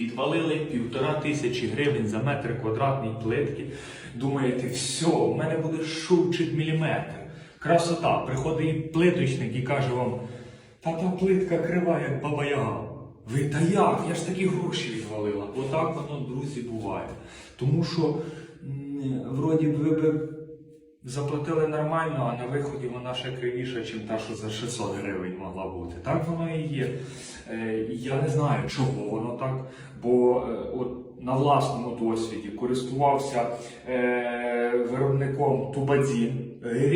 Відвалили півтора тисячі гривень за метр квадратний плитки. Думаєте, все, у мене буде шовчик міліметр. Красота. Приходить плиточник і каже вам, та та плитка крива, як баба Яга. Ви та як? Я ж такі гроші відвалила. Отак воно, друзі, буває. Тому що вроді ви б заплатили нормально, а на виході вона ще кривіша, ніж та, що за 600 гривень могла бути. Так воно і є. Е, Я не знаю, чого воно так, бо е, от на власному досвіді користувався е, виробником Тубадзін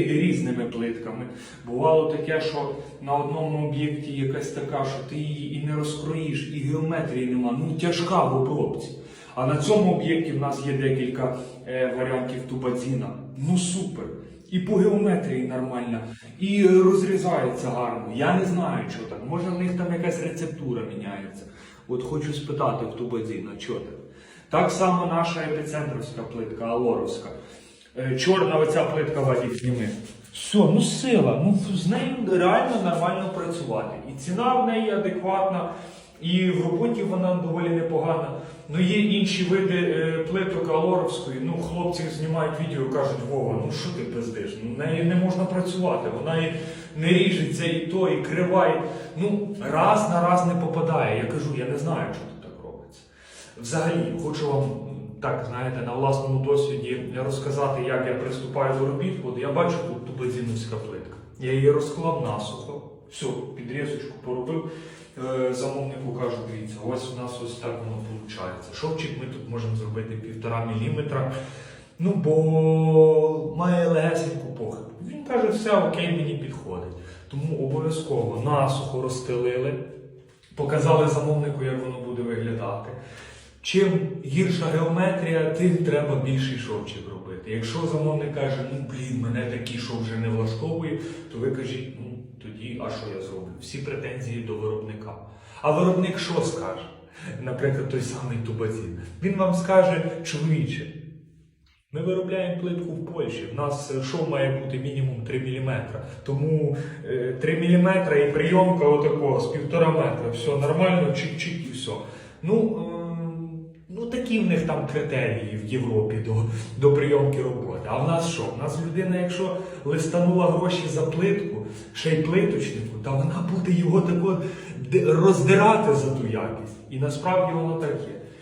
різними плитками. Бувало таке, що на одному об'єкті якась така, що ти її і не розкроїш, і геометрії нема. Ну тяжка в обробці. А на цьому об'єкті в нас є декілька е, варіантів тубадзіна. Ну супер. І по геометрії нормально, і розрізається гарно. Я не знаю, що так. Може в них там якась рецептура міняється. От хочу спитати в тубадзіна, що так. Так само наша епіцентровська плитка, Алоровська. Е, Чорна оця плитка Вадік зніми. Все, ну сила, ну з нею реально нормально працювати. І ціна в неї адекватна, і в роботі вона доволі непогана. Ну є інші види е, плиток Алоровської. Ну, хлопці знімають відео і кажуть, Вова, ну що ти пиздиш? Ну, нею не можна працювати, вона і не ріжеться, і то, і крива. І... Ну, раз на раз не попадає. Я кажу, я не знаю, що тут так робиться. Взагалі, хочу вам так, знаєте, на власному досвіді розказати, як я приступаю до робіт. От я бачу тут тубазіновська плитка. Я її розклав насухо, все, підрізочку поробив. Е, Замовнику кажу, дивіться, ось у нас ось так воно виходить. Шовчик ми тут можемо зробити півтора міліметра. Ну, бо має легесеньку похибку. Він каже, все окей, мені підходить. Тому обов'язково насухо розстелили, показали замовнику, як воно буде виглядати. Чим гірша геометрія, тим треба більший шовчик робити. Якщо замовник каже, ну блін, мене такий шов вже не влаштовує, то ви кажіть, ну а що я зроблю? Всі претензії до виробника. А виробник що скаже? Наприклад, той самий Тубазін. Він вам скаже, чоловіче, ми виробляємо плитку в Польщі. У нас е, шов має бути мінімум 3 мм. Тому е, 3 мм і прийомка отакого з півтора метра. Все нормально, чик-чик і все. Ну, е, такі в них там критерії в Європі до, до прийомки роботи. А в нас що? В нас людина, якщо листанула гроші за плитку, ще й плиточнику, та вона буде його тако роздирати за ту якість. І насправді воно так є.